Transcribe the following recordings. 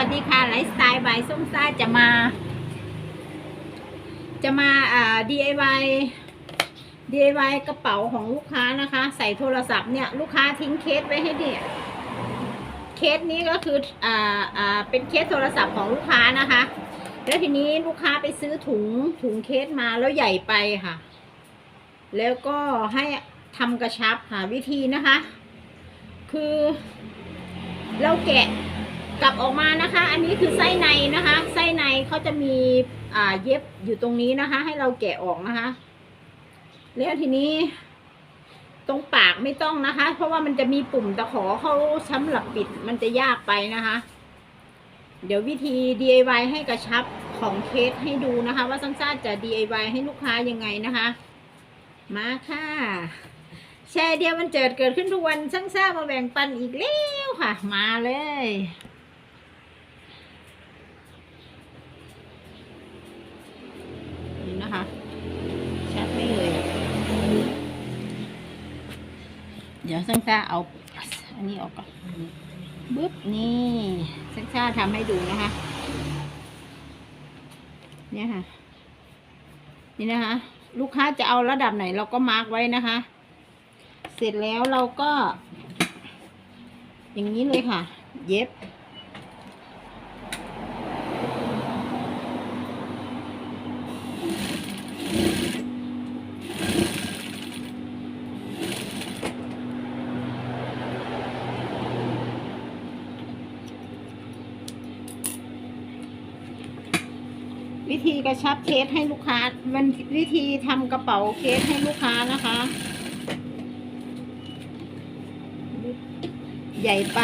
วัสดีค่ะไลฟ์สไตล์บายส้มซ่าจะมา จะมาอ่า DIY DIY กระเป๋าของลูกค้านะคะ ใส่โทรศัพท์เนี่ย ลูกค้าทิ้งเคสไว้ให้เนี่ยเคสนี้ก็คืออ่าอ่าเป็นเคสโทรศัพท์ของลูกค้านะคะ แล้วทีนี้ลูกค้าไปซื้อถุงถุงเคสมาแล้วใหญ่ไปค่ะ แล้วก็ให้ทำกระชับค่ะวิธีนะคะ คือ เราแกะ กลับออกมานะคะ อันนี้คือไส้ในนะคะ ไส้ในเขาจะมีอ่าเย็บอยู่ตรงนี้นะคะ ให้เราแกะออกนะคะ แล้วทีนี้ ตรงปากไม่ต้องนะคะ เพราะว่ามันจะมีปุ่มตะขอเขาช้ำหลับปิดมันจะยากไปนะคะ เดี๋ยววิธี DIY ให้กระชับของเคสให้ดูนะคะ ว่าซังซ่าจะ DIY ให้ลูกค้ายังไงนะคะ มาค่ะ แชร์เดียวมันเจิดเกิดขึ้นทุกวันช่างซ่ามาแบ่งปันอีกแล้วค่ะ มาเลย นี่นะคะ ชัดไหม่เลย เดี๋ยวช่งซ่าเอาอันนี้ออกก่อนบึ๊บนี่ช่งซ่าทำให้ดูนะคะ เนี่ยค่ะ นี่นะคะ ลูกค้าจะเอาระดับไหนเราก็มาร์กไว้นะคะ เสร็จแล้วเราก็ อย่างนี้เลยค่ะ เย็บ วิธีกระชับเคสให้ลูกค้ามันวิธีทำกระเป๋าเคสให้ลูกค้านะคะ ใหญ่ไป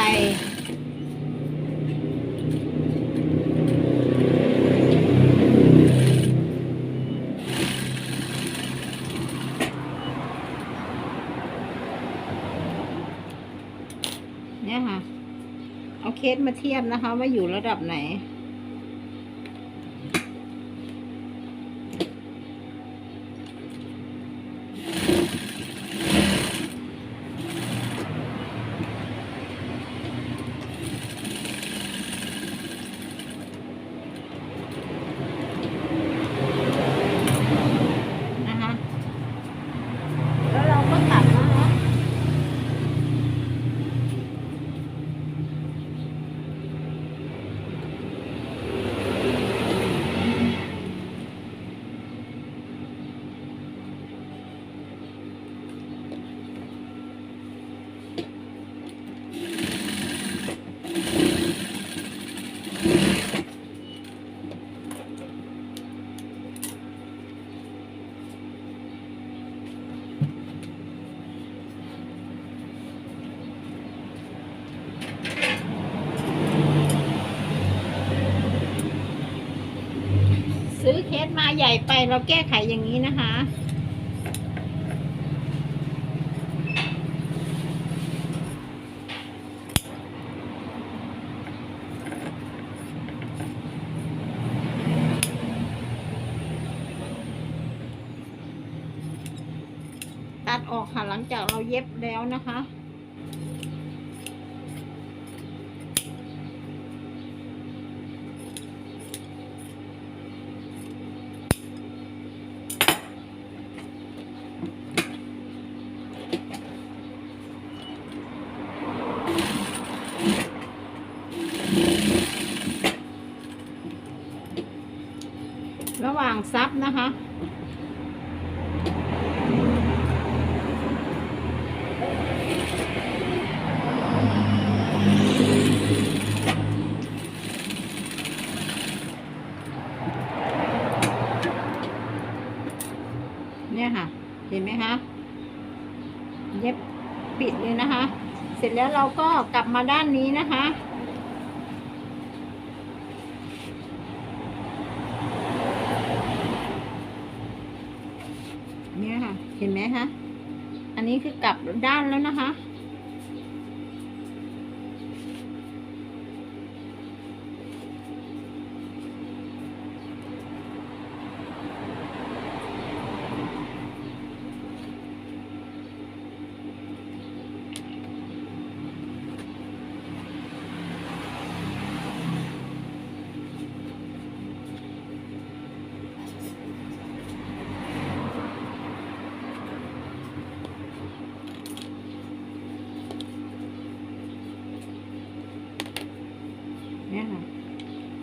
เนี่ยค่ะ เอาเคสมาเทียบนะคะ ว่าอยู่ระดับไหน นะคะ แล้วเราก็ตัดนะคะ เคสมาใหญ่ไปเราแก้ไขอย่างนี้นะคะ ตัดออกค่ะหลังจากเราเย็บแล้วนะคะางซับนะคะ เนี่ยค่ะ เห็นไหมคะ เย็บปิดเลยนะคะ เสร็จแล้วเราก็กลับมาด้านนี้นะคะ เห็นไหมคะ อันนี้คือกลับด้านแล้วนะคะ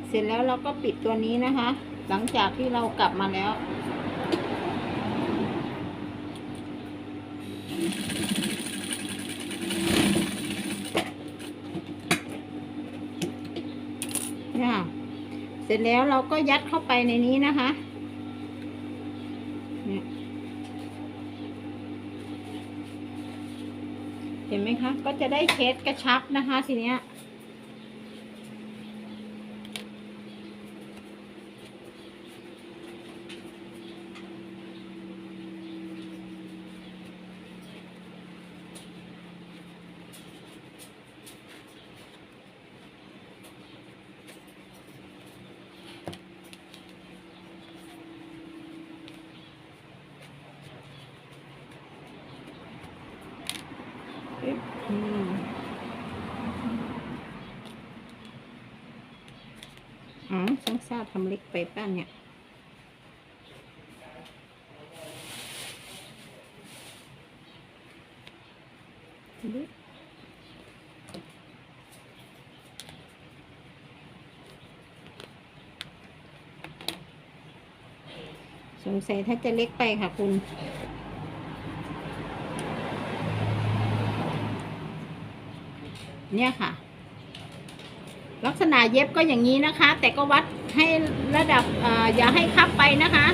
เสร็จแล้วเราก็ปิดตัวนี้นะคะ หลังจากที่เรากลับมาแล้วเนี่ยเสร็จแล้วเราก็ยัดเข้าไปในนี้นะคะเนี่ยเห็นไหมคะ ก็จะได้เคสกระชับนะคะทีเนี้ย อืม อ๋อช่างซ่าทำเล็กไปป้าเนี่ย ดูสงสัยถ้าจะเล็กไปค่ะคุณ เนี่ยค่ะ ลักษณะเย็บก็อย่างนี้นะคะ แต่ก็วัดให้ระดับออย่าให้คับไปนะคะ